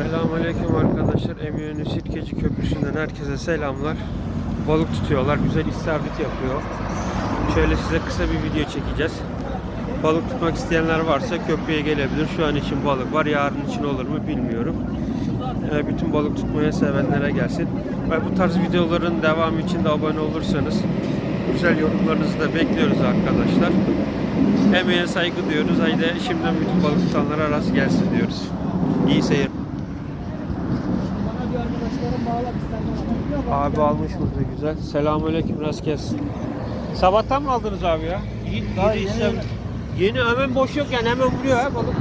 Selamünaleyküm arkadaşlar. Eminönü Sirkeci Köprüsü'nden herkese selamlar. Balık tutuyorlar. Güzel istavrit yapıyor. Şöyle size kısa bir video çekeceğiz. Balık tutmak isteyenler varsa köprüye gelebilir. Şu an için balık var. Yarın için olur mu bilmiyorum. Ee, bütün balık tutmaya sevenlere gelsin. Ve bu tarz videoların devamı için de abone olursanız güzel yorumlarınızı da bekliyoruz arkadaşlar. Emeğe saygı diyoruz. Haydi şimdiden bütün balık tutanlara rast gelsin diyoruz. İyi seyir. Abi almış burada güzel. Selamünaleyküm rast gelsin. Sabahtan mı aldınız abi ya? İyi, Daha yeni- istem- yeni hemen boş yok yani hemen vuruyor ha balık.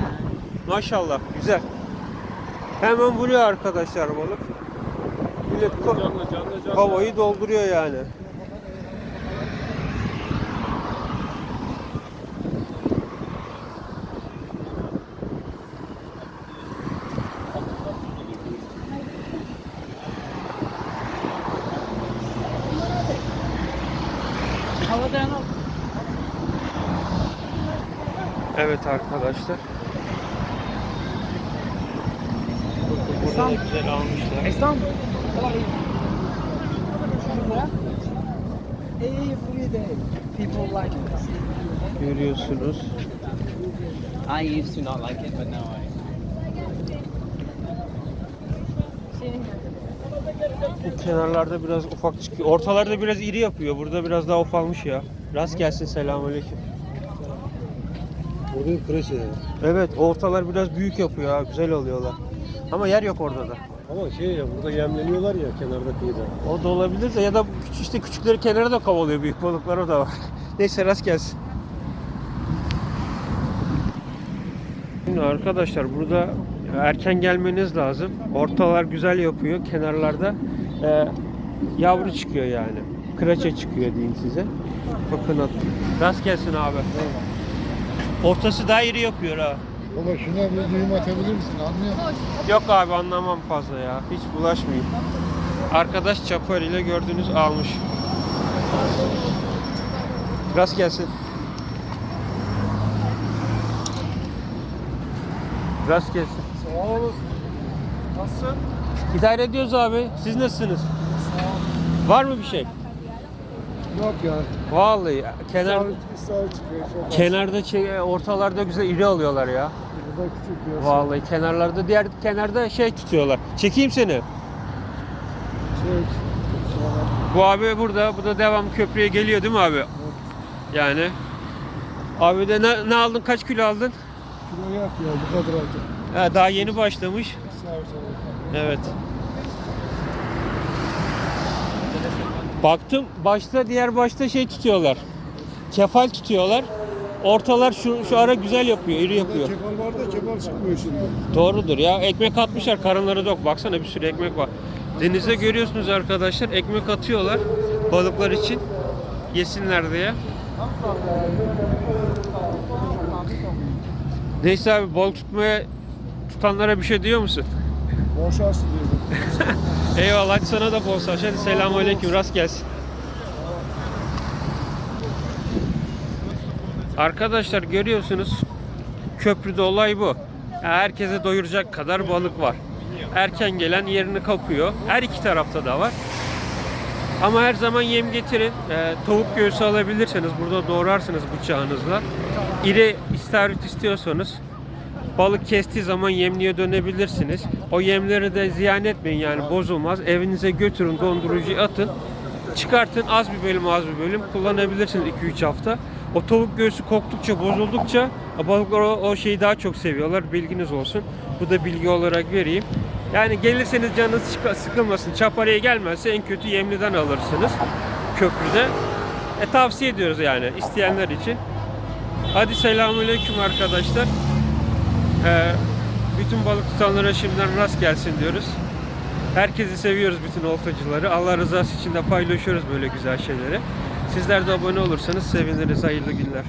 Maşallah güzel. Hemen vuruyor arkadaşlar balık. Millet ko- kovayı dolduruyor yani. Evet arkadaşlar. Burada da güzel almışlar. Esam. Every day people like it. Görüyorsunuz. I used to not like it, but now I. Bu kenarlarda biraz ufak çıkıyor. Ortalarda biraz iri yapıyor. Burada biraz daha ufalmış ya. Rast gelsin selamünaleyküm. Burada bir kreşe ya. Evet ortalar biraz büyük yapıyor ha. Güzel oluyorlar. Ama yer yok orada da. Ama şey ya burada yemleniyorlar ya kenarda kıyıda. O da olabilir de ya da işte küçükleri kenara da kovalıyor. Büyük balıklar o da var. Neyse rast gelsin. Şimdi arkadaşlar burada erken gelmeniz lazım. Ortalar güzel yapıyor. Kenarlarda e, yavru çıkıyor yani. Kıraça çıkıyor diyeyim size. Bakın at. Rast gelsin abi. Ortası daha iri yapıyor ha. Baba şuna bir düğüm atabilir misin? Anlıyor musun? Yok abi anlamam fazla ya. Hiç bulaşmayayım. Arkadaş çapar ile gördüğünüz almış. Rast gelsin. Rast gelsin. Sağ olun. Nasılsın? İdare ediyoruz abi. Siz nasılsınız? Var mı bir şey? Yok ya. Vallahi kenar sağ çıkıyor. Çok kenarda şey, ortalarda güzel iri alıyorlar ya. Burada küçük bir Vallahi kenarlarda diğer kenarda şey tutuyorlar. Çekeyim seni. Çek. Sonra Bu abi burada, bu da devam köprüye geliyor değil mi abi? Yani. Abi de ne, ne aldın, kaç kilo aldın? kilo yap ya bu kadar alacak. Ha, daha yeni başlamış. Evet. Baktım başta diğer başta şey tutuyorlar. Kefal tutuyorlar. Ortalar şu, şu ara güzel yapıyor, iri yapıyor. kefal var da kefal çıkmıyor şimdi. Doğrudur ya. Ekmek atmışlar karınları dok. Baksana bir sürü ekmek var. Denizde görüyorsunuz arkadaşlar ekmek atıyorlar balıklar için yesinler diye. Neyse abi balık tutmaya tutanlara bir şey diyor musun? Bol şans diliyorum. Eyvallah sana da bol şans. Hadi selamünaleyküm rast gelsin. Arkadaşlar görüyorsunuz köprüde olay bu. Herkese doyuracak kadar balık var. Erken gelen yerini kapıyor. Her iki tarafta da var. Ama her zaman yem getirin. Ee, tavuk göğsü alabilirseniz burada doğrarsınız bıçağınızla. İri istavrit istiyorsanız balık kestiği zaman yemliğe dönebilirsiniz. O yemleri de ziyan etmeyin yani bozulmaz. Evinize götürün dondurucuya atın. Çıkartın az bir bölüm az bir bölüm kullanabilirsiniz 2-3 hafta. O tavuk göğsü koktukça bozuldukça balıklar o, o şeyi daha çok seviyorlar bilginiz olsun. Bu da bilgi olarak vereyim. Yani gelirseniz canınız sıkılmasın. Çaparaya gelmezse en kötü yemliden alırsınız köprüde. E, tavsiye ediyoruz yani isteyenler için. Hadi selamünaleyküm arkadaşlar. Ee, bütün balık tutanlara şimdiden rast gelsin diyoruz. Herkesi seviyoruz bütün oltacıları. Allah rızası için de paylaşıyoruz böyle güzel şeyleri. Sizler de abone olursanız seviniriz. Hayırlı günler.